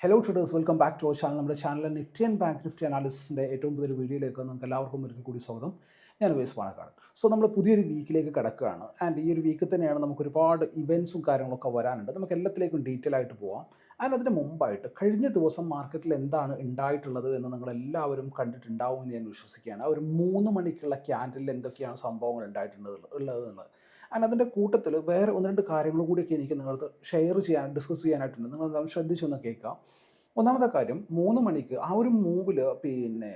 Hello traders welcome back to our channel നമ്മുടെ ചാനലിൽ Nifty and Bank Nifty അനാലിസിന്റെ ഏറ്റവും പുതിയൊരു വീഡിയോയിലേക്ക് നിങ്ങൾക്ക് എല്ലാവർക്കും ഒരിക്കൽ കൂടി സ്വാഗതം. ഞാൻ വേസ് പാണക്കാട് സോ നമ്മൾ പുതിയൊരു വീക്കിലേക്ക് കിടക്കുകയാണ്. ആൻഡ് ഈ ഒരു വീക്കിൽ തന്നെയാണ് നമുക്ക് ഒരുപാട് ഇവൻസും കാര്യങ്ങളൊക്കെ വരാനുണ്ട്. നമുക്ക് എല്ലാത്തിലേക്കും ഡീറ്റെയിൽ ആയിട്ട് പോവാം. ആൻഡ് അതിന് മുമ്പായിട്ട് കഴിഞ്ഞ ദിവസം മാർക്കറ്റിൽ എന്താണ് ഉണ്ടായിട്ടുള്ളത് എന്ന് നിങ്ങൾ എല്ലാവരും കണ്ടിട്ടുണ്ടാവും എന്ന് ഞാൻ വിശ്വസിക്കുകയാണ്. ഒരു മൂന്ന് മണിക്കുള്ള ക്യാൻഡലിൽ എന്തൊക്കെയാണ് സംഭവങ്ങൾ ഉണ്ടായിട്ടുള്ളത് ഉള്ളത് എന്നുള്ളത് ആൻഡ് അതിന്റെ കൂട്ടത്തിൽ വേറെ ഒന്ന് രണ്ട് കാര്യങ്ങൾ കൂടിയൊക്കെ എനിക്ക് നിങ്ങൾക്ക് ഷെയർ ചെയ്യാൻ ഡിസ്കസ് ചെയ്യാനായിട്ടുണ്ട്. നിങ്ങൾ ശ്രദ്ധിച്ചൊന്ന് കേൾക്കാം. ഒന്നാമത്തെ കാര്യം മൂന്ന് മണിക്ക് ആ ഒരു മൂവിൽ പിന്നെ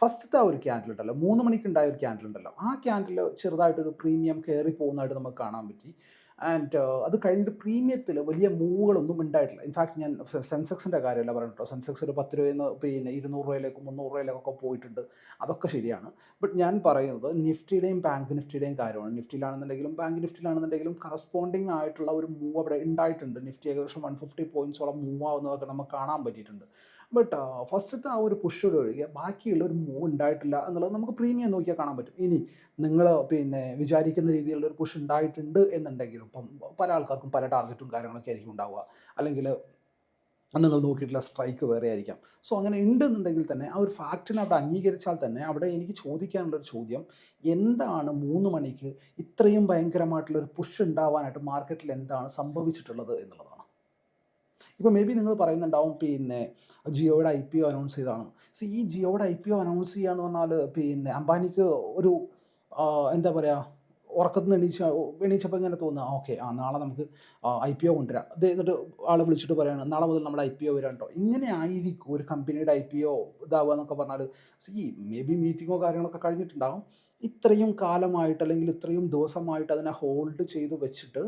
ഫസ്റ്റത്തെ ആ ഒരു ക്യാൻഡിൽ ഉണ്ടല്ലോ മൂന്ന് മണിക്ക് ഉണ്ടായ ഒരു ക്യാൻഡിൽ ഉണ്ടല്ലോ. ആ ക്യാൻഡിൽ ചെറുതായിട്ടൊരു പ്രീമിയം കയറി പോകുന്നതായിട്ട് നമുക്ക് കാണാൻ പറ്റി. ആൻഡ് അത് കഴിഞ്ഞിട്ട് പ്രീമിയത്തിൽ വലിയ മൂവുകളൊന്നും ഉണ്ടായിട്ടില്ല. ഇൻഫാക്ട് ഞാൻ സെൻസെക്സിന്റെ കാര്യമല്ല പറഞ്ഞിട്ടോ. സെൻസെക്സ് ഒരു പത്ത് രൂപയിൽ നിന്ന് പിന്നെ ഇരുന്നൂറ് രൂപയിലേക്കും മുന്നൂറ് രൂപയിലേക്കൊക്കെ പോയിട്ടുണ്ട്. അതൊക്കെ ശരിയാണ്. ബട്ട് ഞാൻ പറയുന്നത് നിഫ്റ്റിയുടെയും ബാങ്ക് നിഫ്റ്റിയുടെയും കാര്യമാണ്. നിഫ്റ്റിയിലാണെന്നുണ്ടെങ്കിലും ബാങ്ക് നിഫ്റ്റിയിലാണെന്നുണ്ടെങ്കിലും കറസ്പോണ്ടിങ് ആയിട്ടുള്ള ഒരു മൂവ് അവിടെ ഉണ്ടായിട്ടുണ്ട്. നിഫ്റ്റി ഏകദേശം വൺ ഫിഫ്റ്റി പോയിൻസോളം മൂവ് ആവുന്നതൊക്കെ നമുക്ക് കാണാൻ പറ്റിയിട്ടുണ്ട്. ബട്ട് ഫസ്റ്റത്തെ ആ ഒരു പുഷോട് ഒഴികെ ബാക്കിയുള്ള ഒരു മൂവ് ഉണ്ടായിട്ടില്ല എന്നുള്ളത് നമുക്ക് പ്രീമിയം നോക്കിയാൽ കാണാൻ പറ്റും. ഇനി നിങ്ങൾ പിന്നെ വിചാരിക്കുന്ന രീതിയിലുള്ള ഒരു പുഷ് ഉണ്ടായിട്ടുണ്ട് എന്നുണ്ടെങ്കിലും ഇപ്പം പല ആൾക്കാർക്കും പല ടാർഗറ്റും കാര്യങ്ങളൊക്കെ ആയിരിക്കും ഉണ്ടാവുക. അല്ലെങ്കിൽ നിങ്ങൾ നോക്കിയിട്ടുള്ള സ്ട്രൈക്ക് വേറെ ആയിരിക്കാം. സോ അങ്ങനെ ഉണ്ടെന്നുണ്ടെങ്കിൽ തന്നെ ആ ഒരു ഫാക്റ്റിനെ അവിടെ അംഗീകരിച്ചാൽ തന്നെ അവിടെ എനിക്ക് ചോദിക്കാനുള്ളൊരു ചോദ്യം എന്താണ് മൂന്ന് മണിക്ക് ഇത്രയും ഭയങ്കരമായിട്ടുള്ള ഒരു പുഷ് ഉണ്ടാവാനായിട്ട് മാർക്കറ്റിൽ എന്താണ് സംഭവിച്ചിട്ടുള്ളത് എന്നുള്ളതാണ് ഇപ്പോൾ മേ ബി നിങ്ങൾ പറയുന്നുണ്ടാവും പിന്നെ ജിയോയുടെ ഐ പി ഒ അനൗൺസ് ചെയ്താണ് സി ഈ ജിയോയുടെ ഐ പി ഒ അനൗൺസ് ചെയ്യാന്ന് പറഞ്ഞാൽ പിന്നെ അംബാനിക്ക് ഒരു എന്താ പറയുക ഉറക്കത്ത് നിന്ന് എണീച്ച എണീച്ചപ്പോൾ ഇങ്ങനെ തോന്നുക ഓക്കെ ആ നാളെ നമുക്ക് ഐ പി ഒ കൊണ്ടുവരാം. അത് എന്നിട്ട് ആൾ വിളിച്ചിട്ട് പറയാണ് നാളെ മുതൽ നമ്മുടെ ഐ പി ഒ വരാം കേട്ടോ ഇങ്ങനെ ആയിരിക്കും ഒരു കമ്പനിയുടെ ഐ പി ഒ ഇതാവുക എന്നൊക്കെ പറഞ്ഞാൽ സി മേ ബി മീറ്റിങ്ങോ കാര്യങ്ങളൊക്കെ കഴിഞ്ഞിട്ടുണ്ടാകും ഇത്രയും കാലമായിട്ട് അല്ലെങ്കിൽ ഇത്രയും ദിവസമായിട്ട് അതിനെ ഹോൾഡ് ചെയ്ത് വെച്ചിട്ട്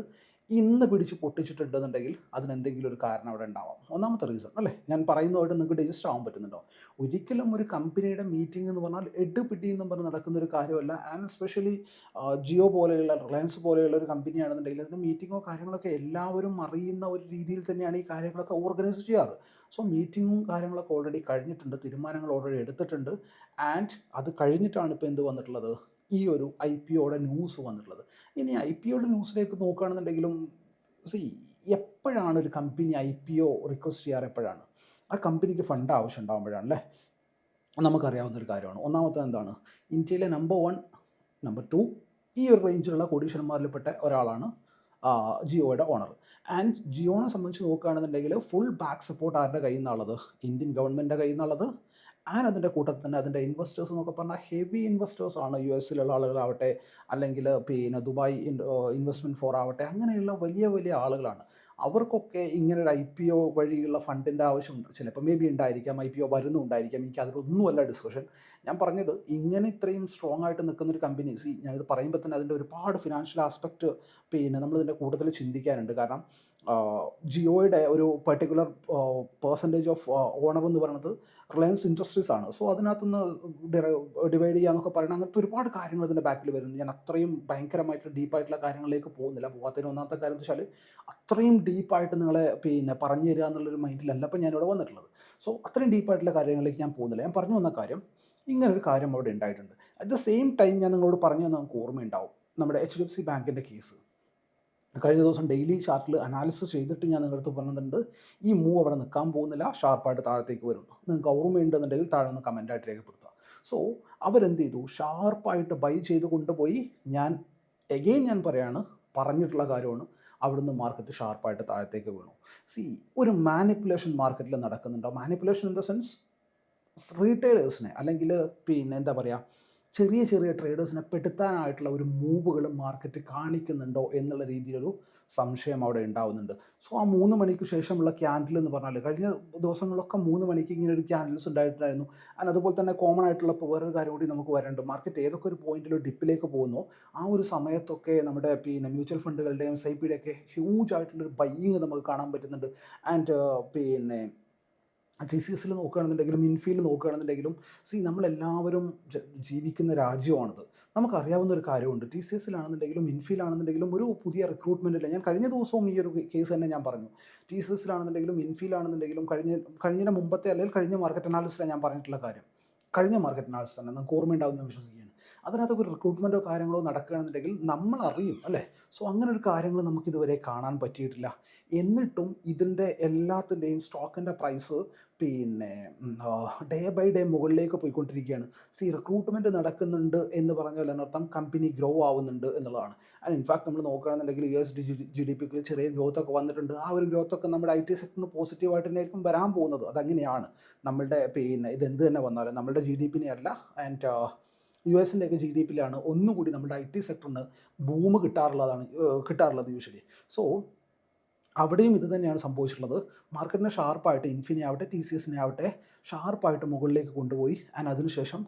ഇന്ന് പിടിച്ച് പൊട്ടിച്ചിട്ടുണ്ടെന്നുണ്ടെങ്കിൽ അതിനെന്തെങ്കിലും ഒരു കാരണം അവിടെ ഉണ്ടാവാം. ഒന്നാമത്തെ റീസൺ അല്ലേ? ഞാൻ പറയുന്നതായിട്ട് നിങ്ങൾക്ക് ഡൈജസ്റ്റ് ആവാൻ പറ്റുന്നുണ്ടോ? ഒരിക്കലും ഒരു കമ്പനിയുടെ മീറ്റിംഗ് എന്ന് പറഞ്ഞാൽ എടുപിടി എന്ന് പറഞ്ഞ് നടക്കുന്ന ഒരു കാര്യമല്ല ആൻഡ് സ്പെഷ്യലി ജിയോ പോലെയുള്ള റിലയൻസ് പോലെയുള്ള ഒരു കമ്പനിയാണെന്നുണ്ടെങ്കിൽ അതിന്റെ മീറ്റിങ്ങോ കാര്യങ്ങളൊക്കെ എല്ലാവരും അറിയുന്ന ഒരു രീതിയിൽ തന്നെയാണ് ഈ കാര്യങ്ങളൊക്കെ ഓർഗനൈസ് ചെയ്യാറ്. സോ മീറ്റിങ്ങും കാര്യങ്ങളൊക്കെ ഓൾറെഡി കഴിഞ്ഞിട്ടുണ്ട്. തീരുമാനങ്ങൾ ഓൾറെഡി എടുത്തിട്ടുണ്ട്. ആൻഡ് അത് കഴിഞ്ഞിട്ടാണ് ഇപ്പോൾ എന്ത് വന്നിട്ടുള്ളത്? ഈ ഒരു ഐ പി ഒയുടെ ന്യൂസ് വന്നിട്ടുള്ളത്. ഇനി ഐ പി ഒയുടെ ന്യൂസിലേക്ക് നോക്കുകയാണെന്നുണ്ടെങ്കിലും സി എപ്പോഴാണ് ഒരു company I P O request ചെയ്യാറ്? എപ്പോഴാണ്? ആ കമ്പനിക്ക് ഫണ്ട് ആവശ്യം ഉണ്ടാകുമ്പോഴാണ് അല്ലേ നമുക്കറിയാവുന്ന ഒരു കാര്യമാണ്. ഒന്നാമത്തെ എന്താണ്? ഇന്ത്യയിലെ നമ്പർ വൺ നമ്പർ ടു ഈ ഒരു റേഞ്ചിലുള്ള കോടീശ്വരന്മാരിൽപ്പെട്ട ഒരാളാണ് ജിയോയുടെ ഓണർ ആൻഡ് ജിയോനെ സംബന്ധിച്ച് നോക്കുകയാണെന്നുണ്ടെങ്കിൽ ഫുൾ ബാക്ക് സപ്പോർട്ട് ആരുടെ കയ്യിൽ നിന്നുള്ളത് ഇന്ത്യൻ ഗവൺമെന്റിന്റെ കയ്യിൽ നിന്നുള്ളത് ആൻഡ് അതിന്റെ കൂട്ടത്തിൽ തന്നെ അതിന്റെ ഇൻവെസ്റ്റേഴ്സ് എന്നൊക്കെ പറഞ്ഞാൽ ഹെവി ഇൻവെസ്റ്റേഴ്സ് ആണ് യു എസിലുള്ള ആളുകളാവട്ടെ അല്ലെങ്കിൽ പിന്നെ ദുബായ് ഇൻവെസ്റ്റ്മെന്റ് ഫോർ ആവട്ടെ അങ്ങനെയുള്ള വലിയ വലിയ ആളുകളാണ്. അവർക്കൊക്കെ ഇങ്ങനെ ഒരു ഐ പി ഒ വഴിയുള്ള ഫണ്ടിന്റെ ആവശ്യമുണ്ട്. ചിലപ്പോൾ മേ ബി ഉണ്ടായിരിക്കാം ഐ പി ഒ വരുന്നുണ്ടായിരിക്കാം. എനിക്ക് അതിലൊന്നുമല്ല ഡിസ്കഷൻ ഞാൻ പറഞ്ഞത് ഇങ്ങനെ ഇത്രയും സ്ട്രോങ് ആയിട്ട് നിൽക്കുന്ന ഒരു കമ്പനി സി ഞാനിത് പറയുമ്പോൾ തന്നെ അതിന്റെ ഒരുപാട് ഫിനാൻഷ്യൽ ആസ്പെക്റ്റ് പിന്നെ നമ്മളിതിന്റെ കൂടുതൽ ചിന്തിക്കാനുണ്ട്. കാരണം ജിയോയുടെ ഒരു പെർട്ടിക്കുലർ പേഴ്സന്റേജ് ഓഫ് ഓണർ എന്ന് പറയുന്നത് റിലയൻസ് ഇൻഡസ്ട്രീസ് ആണ്. സോ അതിനകത്തുനിന്ന് ഡിവൈഡ് ചെയ്യാന്നൊക്കെ പറയുന്നത് അങ്ങനത്തെ ഒരുപാട് കാര്യങ്ങൾ ഇതിന്റെ ബാക്കിൽ വരുന്നു ഞാൻ അത്രയും ഭയങ്കരമായിട്ടുള്ള ഡീപ്പായിട്ടുള്ള കാര്യങ്ങളിലേക്ക് പോകുന്നില്ല. പോകാത്തതിന് ഒന്നാമത്തെ കാര്യം എന്ന് വെച്ചാൽ അത്രയും ഡീപ്പായിട്ട് നിങ്ങളെ പിന്നെ പറഞ്ഞു തരിക എന്നുള്ളൊരു മൈൻഡിലല്ല ഇപ്പം ഞാനിവിടെ വന്നിട്ടുള്ളത്. സോ അത്രയും ഡീപ്പായിട്ടുള്ള കാര്യങ്ങളിലേക്ക് ഞാൻ പോകുന്നില്ല. ഞാൻ പറഞ്ഞു വന്ന കാര്യം ഇങ്ങനൊരു കാര്യം അവിടെ ഉണ്ടായിട്ടുണ്ട്. അറ്റ് ദ സെയിം ടൈം ഞാൻ നിങ്ങളോട് പറഞ്ഞു തന്നെ നമുക്ക് ഓർമ്മയുണ്ടാവും. നമ്മുടെ എച്ച് ഡി എഫ് സി ബാങ്കിന്റെ കേസ് കഴിഞ്ഞ ദിവസം ഡെയിലി ചാർട്ടിൽ അനാലിസിസ് ചെയ്തിട്ട് ഞാൻ നിങ്ങളുടെ അടുത്ത് പറഞ്ഞിട്ടുണ്ട് ഈ മൂവ് അവിടെ നിൽക്കാൻ പോകുന്നില്ല ഷാർപ്പായിട്ട് താഴത്തേക്ക് വരും. നിങ്ങൾക്ക് ഓർമ്മയുണ്ടെന്നുണ്ടെങ്കിൽ താഴെ നിന്ന് കമന്റായിട്ട് രേഖപ്പെടുത്തുക. സോ അവരെന്ത് ചെയ്തു? ഷാർപ്പായിട്ട് ബൈ ചെയ്ത് കൊണ്ടുപോയി ഞാൻ എഗെയിൻ ഞാൻ പറയാണ് പറഞ്ഞിട്ടുള്ള കാര്യമാണ് അവിടുന്ന് മാർക്കറ്റ് ഷാർപ്പായിട്ട് താഴത്തേക്ക് വീണു. സി ഒരു മാനിപ്പുലേഷൻ മാർക്കറ്റിൽ നടക്കുന്നുണ്ടോ. മാനിപ്പുലേഷൻ ഇൻ ദ സെൻസ് റീറ്റെയിലേഴ്സിനെ അല്ലെങ്കിൽ പിന്നെ എന്താ പറയുക ചെറിയ ചെറിയ ട്രേഡേഴ്സിനെ പെടുത്താനായിട്ടുള്ള ഒരു മൂവുകൾ മാർക്കറ്റ് കാണിക്കുന്നുണ്ടോ എന്നുള്ള രീതിയിലൊരു സംശയം അവിടെ ഉണ്ടാവുന്നുണ്ട്. സോ ആ മൂന്ന് മണിക്ക് ശേഷമുള്ള ക്യാൻഡിൽ എന്ന് പറഞ്ഞാൽ കഴിഞ്ഞ ദിവസങ്ങളിലൊക്കെ മൂന്ന് മണിക്ക് ഇങ്ങനെ ഒരു ക്യാൻഡിൽസ് ഉണ്ടായിട്ടുണ്ടായിരുന്നു. ആൻഡ് അതുപോലെ തന്നെ കോമൺ ആയിട്ടുള്ള വേറൊരു കാര്യം കൂടി നമുക്ക് വരണ്ട്. മാർക്കറ്റ് ഏതൊക്കെ ഒരു പോയിന്റിൽ ഡിപ്പിലേക്ക് പോകുന്നു ആ ഒരു സമയത്തൊക്കെ നമ്മുടെ പിന്നെ മ്യൂച്വൽ ഫണ്ടുകളുടെയും എസ് ഐ പിയുടെയൊക്കെ ഹ്യൂജ് ആയിട്ടുള്ളൊരു ബൈയിങ് നമുക്ക് കാണാൻ പറ്റുന്നുണ്ട്. ആൻഡ് പിന്നെ ടി സി എസിൽ നോക്കുകയാണെന്നുണ്ടെങ്കിലും ഇൻഫീൽഡ് നോക്കുകയാണെന്നുണ്ടെങ്കിലും സി നമ്മളെല്ലാവരും ജീവിക്കുന്ന രാജ്യമാണത്. നമുക്കറിയാവുന്ന ഒരു കാര്യമുണ്ട്. ടി സി എസിലാണെന്നുണ്ടെങ്കിലും ഇൻഫീലാണെന്നുണ്ടെങ്കിലും ഒരു പുതിയ റിക്രൂട്ട്മെന്റ് ഇല്ല. ഞാൻ കഴിഞ്ഞ ദിവസവും ഈ ഒരു കേസ് തന്നെ ഞാൻ പറഞ്ഞു. ടി സി എസിലാണെന്നുണ്ടെങ്കിലും ഇൻഫീലാണെന്നുണ്ടെങ്കിലും കഴിഞ്ഞ കഴിഞ്ഞതിന് മുമ്പത്തെ അല്ലെങ്കിൽ കഴിഞ്ഞ മാർക്കറ്റ് അനാലിസിലാണ് ഞാൻ പറഞ്ഞിട്ടുള്ള കാര്യം. കഴിഞ്ഞ മാർക്കറ്റ് അനാലിസിസ് തന്നെ. നിങ്ങൾക്ക് ഓർമ്മയുണ്ടാവും വിശ്വസിക്കുക അതിനകത്തൊക്കെ ഒരു റിക്രൂട്ട്മെന്റോ കാര്യങ്ങളോ നടക്കുകയാണെന്നുണ്ടെങ്കിൽ നമ്മൾ അറിയും അല്ലേ? സോ അങ്ങനെ ഒരു കാര്യങ്ങൾ നമുക്കിതുവരെ കാണാൻ പറ്റിയിട്ടില്ല. എന്നിട്ടും ഇതിന്റെ എല്ലാത്തിന്റെയും സ്റ്റോക്കിന്റെ പ്രൈസ് പിന്നെ ഡേ ബൈ ഡേ മുകളിലേക്ക് പോയിക്കൊണ്ടിരിക്കുകയാണ്. സി റിക്രൂട്ട്മെന്റ് നടക്കുന്നുണ്ട് എന്ന് പറഞ്ഞാൽ അതിനർത്ഥം കമ്പനി ഗ്രോ ആവുന്നുണ്ട് എന്നുള്ളതാണ്. ആൻഡ് ഇൻഫാക്ട് നമ്മൾ നോക്കുകയാണെന്നുണ്ടെങ്കിൽ U S D G D പിക്ക് ചെറിയ ഗ്രോത്ത് ഒക്കെ വന്നിട്ടുണ്ട്. ആ ഒരു ഗ്രോത്ത് ഒക്കെ നമ്മുടെ ഐ ടി സെക്ടറിന് പോസിറ്റീവായിട്ട് തന്നെയായിരിക്കും വരാൻ പോകുന്നത്. അതങ്ങനെയാണ്. നമ്മളുടെ പിന്നെ ഇത് എന്ത് തന്നെ വന്നാലും. നമ്മളുടെ ജി ഡി പിനെ അല്ല ആൻഡ് യു എസിന്റെ ഒക്കെ ജി ഡി പിയിലാണ് ഒന്നുകൂടി നമ്മുടെ ഐ ടി സെക്ടറിന് ബൂം കിട്ടാറുള്ളതാണ് കിട്ടാറുള്ളത് യൂഷ്വലി സോ അവിടെയും ഇത് തന്നെയാണ് സംഭവിച്ചിട്ടുള്ളത്. മാർക്കറ്റിനെ ഷാർപ്പായിട്ട് ഇൻഫിനി ആവട്ടെ ടി സി എസിനെ ആവട്ടെ ഷാർപ്പായിട്ട് മുകളിലേക്ക് കൊണ്ടുപോയി. ആൻഡ് അതിനുശേഷം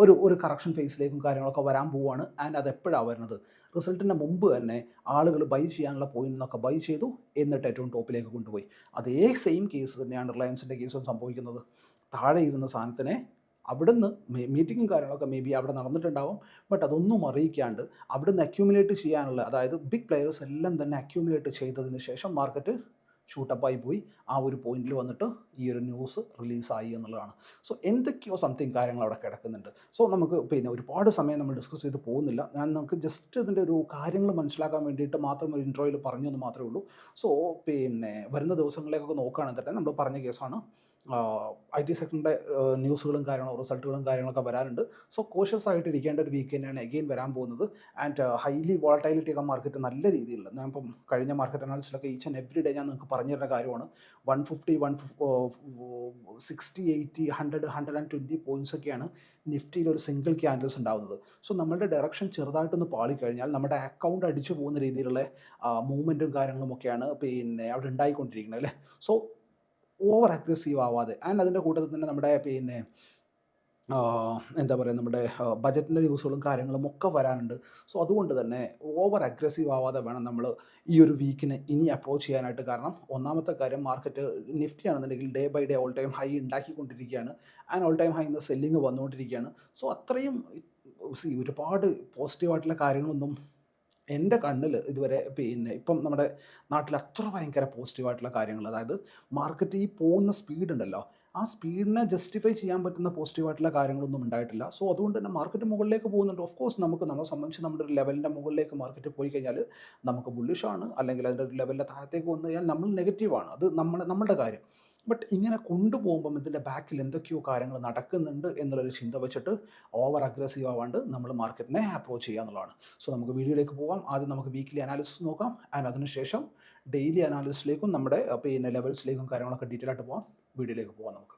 ഒരു ഒരു കറക്ഷൻ ഫേസിലേക്കും കാര്യങ്ങളൊക്കെ വരാൻ പോവുകയാണ് ആൻഡ് അത് എപ്പോഴാണ് വരുന്നത് റിസൾട്ടിന്റെ മുമ്പ് തന്നെ ആളുകൾ ബൈ ചെയ്യാനുള്ള പോയിന്റ് എന്നൊക്കെ ബൈ ചെയ്തു. എന്നിട്ട് ഏറ്റവും ടോപ്പിലേക്ക് കൊണ്ടുപോയി. അതേ സെയിം കേസ് തന്നെയാണ് റിലയൻസിന്റെ കേസും സംഭവിക്കുന്നത്. താഴെ ഇരുന്ന സാധനത്തിനെ അവിടുന്ന് മീറ്റിങ്ങും കാര്യങ്ങളൊക്കെ മേ ബി അവിടെ നടന്നിട്ടുണ്ടാവും. ബട്ട് അതൊന്നും അറിയിക്കാണ്ട് അവിടുന്ന് അക്യൂമുലേറ്റ് ചെയ്യാനുള്ള അതായത് ബിഗ് പ്ലെയേഴ്സ് എല്ലാം തന്നെ അക്യൂമുലേറ്റ് ചെയ്തതിന് ശേഷം മാർക്കറ്റ് ഷൂട്ടപ്പായി പോയി. ആ ഒരു പോയിന്റിൽ വന്നിട്ട് ഈ ഒരു ന്യൂസ് റിലീസായി എന്നുള്ളതാണ്. സോ എന്തൊക്കെയോ സംതിങ് കാര്യങ്ങൾ അവിടെ കിടക്കുന്നുണ്ട്. സോ നമുക്ക് പിന്നെ ഒരുപാട് സമയം നമ്മൾ ഡിസ്കസ് ചെയ്ത് പോകുന്നില്ല. ഞാൻ നമുക്ക് ജസ്റ്റ് ഇതിന്റെ ഒരു കാര്യങ്ങൾ മനസ്സിലാക്കാൻ വേണ്ടിയിട്ട് മാത്രം ഒരു ഇൻട്രോയിൽ പറഞ്ഞു എന്ന് മാത്രമേ ഉള്ളൂ. സോ പിന്നെ വരുന്ന ദിവസങ്ങളിലേക്കൊക്കെ നോക്കുകയാണെങ്കിൽ തന്നെ നമ്മൾ പറഞ്ഞ കേസാണ് ഐ ടി സെക്ടറിന്റെ ന്യൂസുകളും കാര്യങ്ങളും റിസൾട്ടുകളും കാര്യങ്ങളൊക്കെ വരാനുണ്ട് സോ കോഷ്യസ് ആയിട്ട് ഇരിക്കേണ്ട ഒരു വീക്ക് തന്നെയാണ് എഗെയിൻ വരാൻ പോകുന്നത്. ആൻഡ് ഹൈലി വോളറ്റൈലിറ്റി ഒക്കെ മാർക്കറ്റ് നല്ല രീതിയിലുള്ള ഞാൻ ഇപ്പം കഴിഞ്ഞ മാർക്കറ്റ് അനാലിസിലൊക്കെ ഈച്ച് ആൻഡ് എവറി ഡേ ഞാൻ നിങ്ങൾക്ക് പറഞ്ഞു തരുന്ന കാര്യമാണ്. One fifty one sixty eighty hundred hundred and twenty points ഒക്കെയാണ് നിഫ്റ്റിയിൽ ഒരു സിംഗിൾ ക്യാൻഡിൽസ് ഉണ്ടാകുന്നത് സോ നമ്മളുടെ ഡയറക്ഷൻ ചെറുതായിട്ടൊന്ന് പാളിക്കഴിഞ്ഞാൽ നമ്മുടെ അക്കൗണ്ട് അടിച്ചു പോകുന്ന രീതിയിലുള്ള മൂവ്മെന്റും കാര്യങ്ങളും ഒക്കെയാണ് പിന്നെ അവിടെ ഉണ്ടായിക്കൊണ്ടിരിക്കുന്നത് അല്ലേ? സോ ഓവർ അഗ്രസീവ് ആവാതെ. ആൻഡ് അതിന്റെ കൂട്ടത്തിൽ തന്നെ നമ്മുടെ പിന്നെ എന്താ പറയുക നമ്മുടെ ബജറ്റിന്റെ ന്യൂസുകളും കാര്യങ്ങളും ഒക്കെ വരാനുണ്ട്. സോ അതുകൊണ്ട് തന്നെ ഓവർ അഗ്രസീവ് ആവാതെ വേണം നമ്മൾ ഈ ഒരു വീക്കിനെ ഇനി അപ്രോച്ച് ചെയ്യാനായിട്ട്. കാരണം ഒന്നാമത്തെ കാര്യം മാർക്കറ്റ് നിഫ്റ്റി ആണെന്നുണ്ടെങ്കിൽ day by day all time high ഉണ്ടാക്കിക്കൊണ്ടിരിക്കുകയാണ്. And all time high ഇന്ന് സെല്ലിങ് വന്നുകൊണ്ടിരിക്കുകയാണ്. സോ അത്രയും സി ഒരുപാട് പോസിറ്റീവായിട്ടുള്ള കാര്യങ്ങളൊന്നും എന്റെ കണ്ണിൽ ഇതുവരെ പിന്നെ ഇപ്പം നമ്മുടെ നാട്ടിൽ അത്ര ഭയങ്കര പോസിറ്റീവായിട്ടുള്ള കാര്യങ്ങൾ അതായത് മാർക്കറ്റ് ഈ പോകുന്ന സ്പീഡ് ഉണ്ടല്ലോ. ആ സ്പീഡിനെ ജസ്റ്റിഫൈ ചെയ്യാൻ പറ്റുന്ന പോസിറ്റീവായിട്ടുള്ള കാര്യങ്ങളൊന്നും ഉണ്ടായിട്ടില്ല. സോ അതുകൊണ്ട് തന്നെ മാർക്കറ്റ് മുകളിലേക്ക് പോകുന്നുണ്ട്. ഓഫ് കോഴ്സ് നമുക്ക് നമ്മളെ സംബന്ധിച്ച് നമ്മുടെ ഒരു ലെവലിന്റെ മുകളിലേക്ക് മാർക്കറ്റ് പോയി കഴിഞ്ഞാൽ നമുക്ക് ബുള്ളിഷാണ് അല്ലെങ്കിൽ അതിന്റെ ലെവലിന്റെ താഴത്തേക്ക് വന്നു കഴിഞ്ഞാൽ നമ്മൾ നെഗറ്റീവാണ് അത് നമ്മുടെ നമ്മുടെ കാര്യം. ബട്ട് ഇങ്ങനെ കൊണ്ടുപോകുമ്പം ഇതിന്റെ ബാക്കിൽ എന്തൊക്കെയോ കാര്യങ്ങൾ നടക്കുന്നുണ്ട് എന്നുള്ളൊരു ചിന്ത വെച്ചിട്ട് ഓവർ അഗ്രസീവ് ആവാണ്ട് നമ്മൾ മാർക്കറ്റിനെ അപ്രോച്ച് ചെയ്യുക എന്നുള്ളതാണ്. സോ നമുക്ക് വീഡിയോയിലേക്ക് പോകാം ആദ്യം നമുക്ക് വീക്കിലി അനാലിസിസ് നോക്കാം. ആൻഡ് അതിനുശേഷം ഡെയിലി അനാലിസിസിലേക്കും നമ്മുടെ പിന്നെ ലെവൽസിലേക്കും കാര്യങ്ങളൊക്കെ ഡീറ്റെയിൽ ആയിട്ട് പോകാം വീഡിയോയിലേക്ക് പോകാം നമുക്ക്.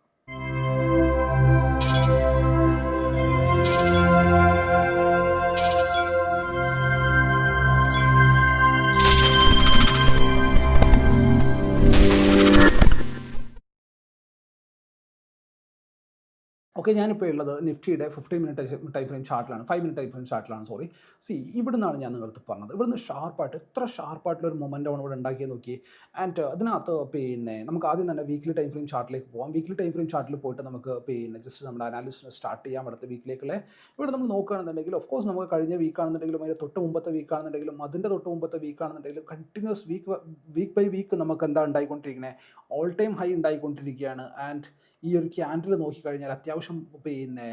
ഓക്കെ ഞാനിപ്പോൾ ഉള്ളത് നിഫ്റ്റിയുടെ ഫിഫ്റ്റീൻ മിനിറ്റ് ടൈം ഫ്രെയിം ചാർട്ടിലാണ്. ഫൈവ് മിനിറ്റ് ടൈം ഫ്രെയിം ചാർട്ടിലാണ് സോറി സി ഇവിടെ നിന്നാണ് ഞാൻ നിങ്ങളടുത്ത് പറഞ്ഞത്. ഇവിടുന്ന് ഷാർപ്പായിട്ട് എത്ര ഷാർപ്പായിട്ടുള്ള ഒരു ആണ് ഇവിടെ ഉണ്ടാക്കിയത് നോക്കി ആൻഡ് അതിനകത്ത് പിന്നെ നമുക്ക് ആദ്യം തന്നെ വീക്ക്ലി ടൈം ഫ്രെയിം ചാർട്ടിലേക്ക് പോകാം വീക്ക്ലി ടൈം ഫ്രെയിം ചാർട്ടിൽ പോയിട്ട് നമുക്ക് പിന്നെ ജസ്റ്റ് നമ്മുടെ അനാലിസിസ് സ്റ്റാർട്ട് ചെയ്യാം അടുത്ത വീക്കിലേക്കുള്ള ഇവിടെ നമ്മൾ നോക്കുകയാണെന്നുണ്ടെങ്കിൽ ഓഫ് കോഴ്സ് നമുക്ക് കഴിഞ്ഞ വീക്കാണെന്നുണ്ടെങ്കിലും അതിന്റെ തൊട്ട് മുമ്പത്തെ വീക്കാണെന്നുണ്ടെങ്കിലും അതിന്റെ തൊട്ട് മുമ്പത്തെ വീക്കാണെന്നുണ്ടെങ്കിലും continuous week week by week നമുക്ക് എന്താ ഉണ്ടായിക്കൊണ്ടിരിക്കുന്നത് ഓൾ ടൈം ഹൈ ഉണ്ടായിക്കൊണ്ടിരിക്കുകയാണ്. ആൻഡ് ഈ ഒരു ക്യാൻഡിൽ നോക്കിക്കഴിഞ്ഞാൽ അത്യാവശ്യം പിന്നെ